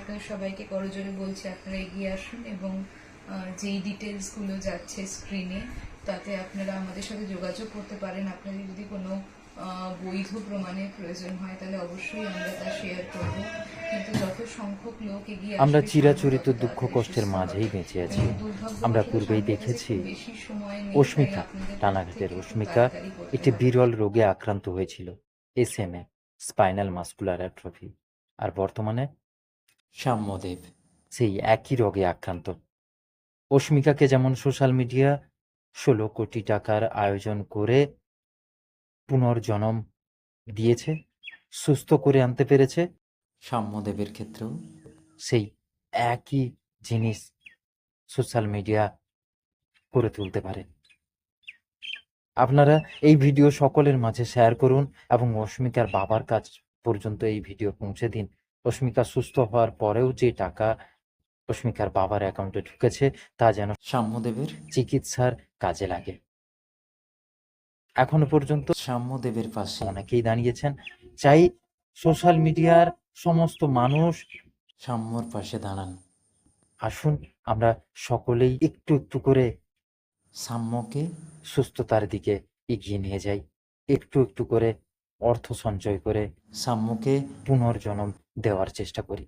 আপনাদের সবাইকে করজোরে বলছি আপনারা এগিয়ে আসুন এবং যেই ডিটেলসগুলো যাচ্ছে স্ক্রিনে তাতে আপনারা আমাদের সাথে যোগাযোগ করতে পারেন। আপনাদের যদি কোনো বৈধ প্রমাণের প্রয়োজন হয় তাহলে অবশ্যই আমরা তা শেয়ার করব। কিন্তু যত সংখ্যক লোক এগিয়ে আমরা চিরাচরিত দুঃখ কষ্টের মাঝেই বেঁচে আছি। আমরা পূর্বেই দেখেছি অস্মিতা রানাঘাটের অস্মিকা একটি বিরল রোগে আক্রান্ত হয়েছিল S M A spinal muscular atrophy. আর বর্তমানে সাম্যদেব। সেই একই রোগে আক্রান্ত। অস্মিকাকে যেমন সোশ্যাল মিডিয়া ষোলো কোটি টাকার আয়োজন করে পুনর্জন্ম দিয়েছে সুস্থ করে আনতে পেরেছে সাম্যদেবের ক্ষেত্রেও। সেই একই জিনিস সোশ্যাল মিডিয়া করে তুলতে পারে। আপনারা এই ভিডিও সকলের মাঝে শেয়ার করুন এবং অস্মিকার বাবার কাছ পর্যন্ত এই ভিডিও পৌঁছে দিন। অস্মিকা সুস্থ হওয়ার পরেও যে টাকা অস্মিকার বাবার অ্যাকাউন্টে ঢুকেছে তা যেন সাম্যদেবের চিকিৎসার কাজে লাগে। এখনও পর্যন্ত সাম্যদেবের পাশে। অনেকেই দাঁড়িয়েছেন। চাই সোশ্যাল মিডিয়ার সমস্ত মানুষ সাম্যর পাশে দাঁড়ান। আসুন আমরা সকলেই একটু একটু করে সাম্যকে সুস্থতার দিকে এগিয়ে নিয়ে যাই। একটু একটু করে অর্থ সঞ্চয় করে সাম্যকে পুনর্জন্ম দেওয়ার চেষ্টা করি।